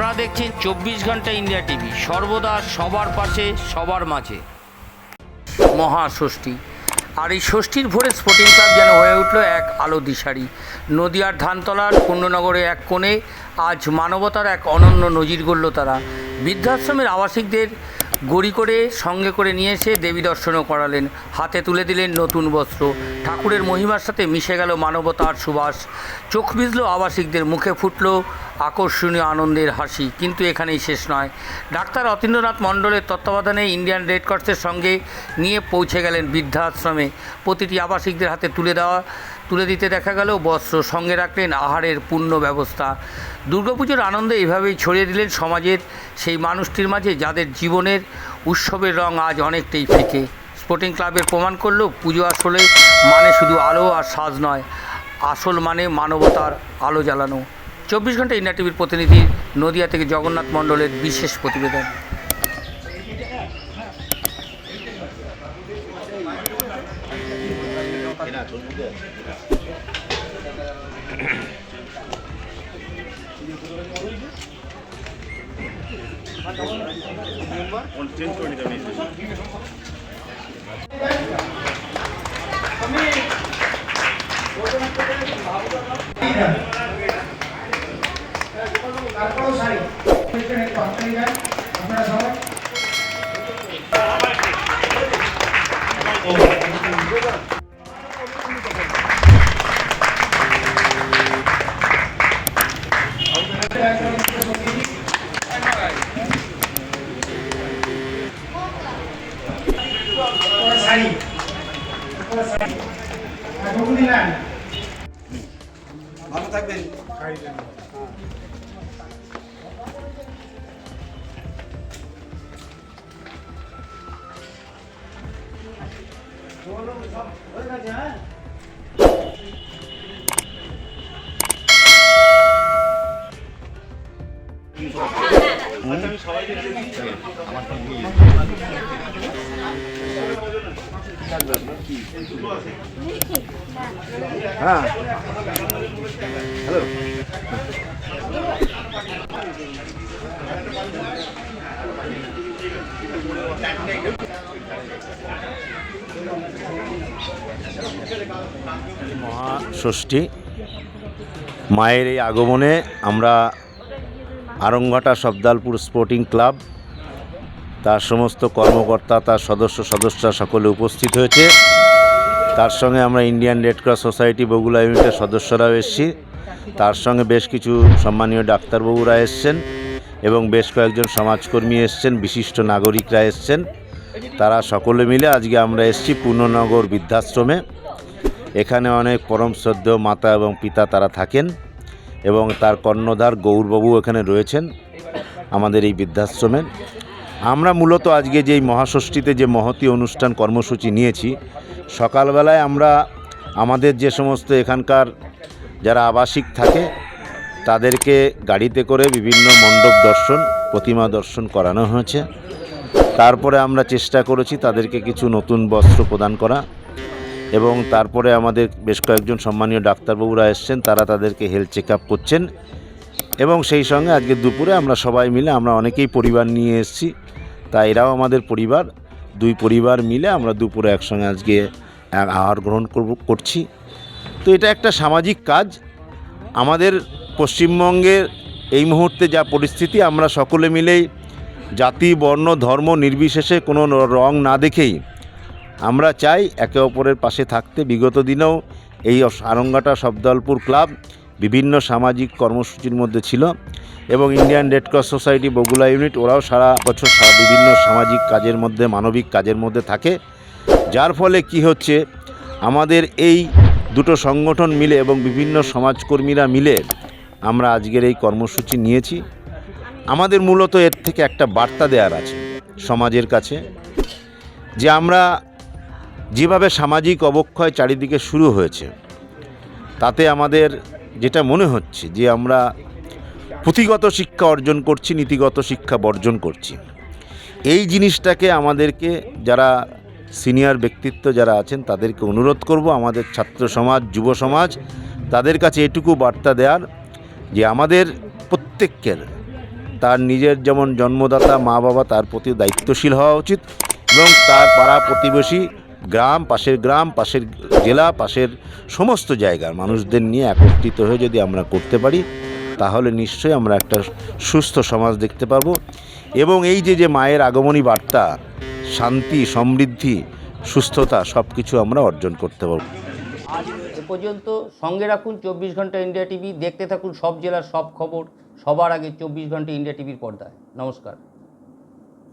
আপনারা দেখছেন চব্বিশ ঘণ্টা ইন্ডিয়া টিভি। সর্বদা সবার পাশে, সবার মাঝে। মহাষষ্ঠী। আর এই ষষ্ঠীর ভোরে স্পোর্টিং ক্লাব যেন হয়ে উঠল এক আলো দিশারি। নদিয়ার ধানতলার পূর্ণনগরে এক কোণে আজ মানবতার এক অনন্য নজির গড়ল তারা। বৃদ্ধাশ্রমের আবাসিকদের গড়ি করে সঙ্গে করে নিয়ে এসে দেবী দর্শনও করালেন। হাতে তুলে দিলেন নতুন বস্ত্র। ঠাকুরের মহিমার সাথে মিশে গেল মানবতার সুবাস। চোখ ভিজল আবাসিকদের, মুখে ফুটল আকর্ষণীয় আনন্দের হাসি, কিন্তু এখানেই শেষ নয়। ডাক্তার অতীন্দ্রনাথ মণ্ডলের তত্ত্বাবধানে ইন্ডিয়ান রেড ক্রসের সঙ্গে নিয়ে পৌঁছে গেলেন বৃদ্ধাশ্রমে। প্রতিটি আবাসিকদের হাতে তুলে দেওয়া তুলে দিতে দেখা গেল, বস্ত্র সঙ্গে রাখলেন আহারের পূর্ণ ব্যবস্থা। দুর্গাপুজোর আনন্দে এভাবেই ছড়িয়ে দিলেন সমাজের সেই মানুষটির মাঝে, যাদের জীবনের উৎসবের রং আজ অনেকটাই ফিকে। স্পোর্টিং ক্লাবের প্রমাণ করল, পুজো আসলে মানে শুধু আলো আর সাজ নয়, আসল মানে মানবতার আলো জ্বালানো। চব্বিশ ঘণ্টা ইন্ডিয়া টিভির প্রতিনিধি নদিয়া থেকে জগন্নাথ মণ্ডলের বিশেষ প্রতিবেদন। ಒಂದು ಚೇಂಜ್ ಕೊಟ್ಟಿದ್ದಾವೆ నడపడం సారి పక్కన ওরা শাড়ি ওরা শাড়ি হ্যাঁ। হ্যালো মহাষষ্ঠী মায়ের এই আগমনে আমরা আরংঘাটা সবদালপুর স্পোর্টিং ক্লাব। তার সমস্ত কর্মকর্তা, তার সদস্য সদস্যরা সকলে উপস্থিত হয়েছে। তার সঙ্গে আমরা Indian Red Cross Society Bagula ইউনিটের সদস্যরাও এসেছি। তার সঙ্গে বেশ কিছু সম্মানীয় ডাক্তারবাবুরা এসছেন এবং বেশ কয়েকজন সমাজকর্মী এসছেন, বিশিষ্ট নাগরিকরা এসছেন। তারা সকলে মিলে আজকে আমরা এসেছি পূর্ণনগর বৃদ্ধাশ্রমে। এখানে অনেক পরম শ্রদ্ধেয় মাতা এবং পিতা তারা থাকেন। এবং তার কর্ণধার গৌরবাবু এখানে রয়েছেন আমাদের এই বৃদ্ধাশ্রমের আমরা মূলত আজকে যেই মহাষষ্ঠীতে যে মহতি অনুষ্ঠান কর্মসূচি নিয়েছি, সকালবেলায় আমরা আমাদের যে সমস্ত এখানকার যারা আবাসিক থাকে, তাদেরকে গাড়িতে করে বিভিন্ন মণ্ডপ দর্শন, প্রতিমা দর্শন করানো হয়েছে। তারপরে আমরা চেষ্টা করেছি তাদেরকে কিছু নতুন বস্ত্র প্রদান করা। এবং তারপরে আমাদের বেশ কয়েকজন সম্মানীয় ডাক্তারবাবুরা এসছেন, তারা তাদেরকে হেলথ চেক আপ করছেন। এবং সেই সঙ্গে আজকে দুপুরে আমরা সবাই মিলে, আমরা অনেকেই পরিবার নিয়ে এসেছি, তা এরাও আমাদের পরিবার, দুই পরিবার মিলে আমরা দুপুরে একসঙ্গে আজকে আহার গ্রহণ করব, করছি। তো এটা একটা সামাজিক কাজ। আমাদের পশ্চিমবঙ্গের এই মুহূর্তে যা পরিস্থিতি, আমরা সকলে মিলেই জাতি, বর্ণ, ধর্ম নির্বিশেষে কোনো রং না দেখেই আমরা চাই একে অপরের পাশে থাকতে। বিগত দিনেও এই আরঙ্গাটা শব্দলপুর ক্লাব বিভিন্ন সামাজিক কর্মসূচির মধ্যে ছিল এবং Indian Red Cross Society Bagula unit ওরাও সারা বছর সারা বিভিন্ন সামাজিক কাজের মধ্যে, মানবিক কাজের মধ্যে থাকে। যার ফলে কি হচ্ছে, আমাদের এই দুটো সংগঠন মিলে এবং বিভিন্ন সমাজকর্মীরা মিলে আমরা আজকের এই কর্মসূচি নিয়েছি। আমাদের মূলত এর থেকে একটা বার্তা দেওয়ার আছে সমাজের কাছে, যে আমরা যেভাবে সামাজিক অবক্ষয় চারিদিকে শুরু হয়েছে, তাতে আমাদের যেটা মনে হচ্ছে যে আমরা পুঁথিগত শিক্ষা অর্জন করছি, নীতিগত শিক্ষা বর্জন করছি। এই জিনিসটাকে আমাদেরকে যারা সিনিয়র ব্যক্তিত্ব যারা আছেন, তাদেরকে অনুরোধ করব, আমাদের ছাত্র সমাজ, যুব সমাজ, তাদের কাছে এটুকু বার্তা দেওয়ার যে আমাদের প্রত্যেকের, তার নিজের যেমন জন্মদাতা মা বাবা তার প্রতি দায়িত্বশীল হওয়া উচিত এবং তার পাড়া প্রতিবেশী গ্রাম, পাশের গ্রাম, পাশের জেলা, পাশের সমস্ত জায়গার মানুষদের নিয়ে একত্রিত হয়ে যদি আমরা করতে পারি, তাহলে নিশ্চয়ই আমরা একটা সুস্থ সমাজ দেখতে পারব। এবং এই যে যে মায়ের আগমনী বার্তা, শান্তি, সমৃদ্ধি, সুস্থতা সব কিছু আমরা অর্জন করতে পারব। এ পর্যন্ত সঙ্গে রাখুন চব্বিশ ঘণ্টা ইন্ডিয়া টিভি, দেখতে থাকুন সব জেলার সব খবর, সবার আগে চব্বিশ ঘণ্টা ইন্ডিয়া টিভির পর্দায়। নমস্কার।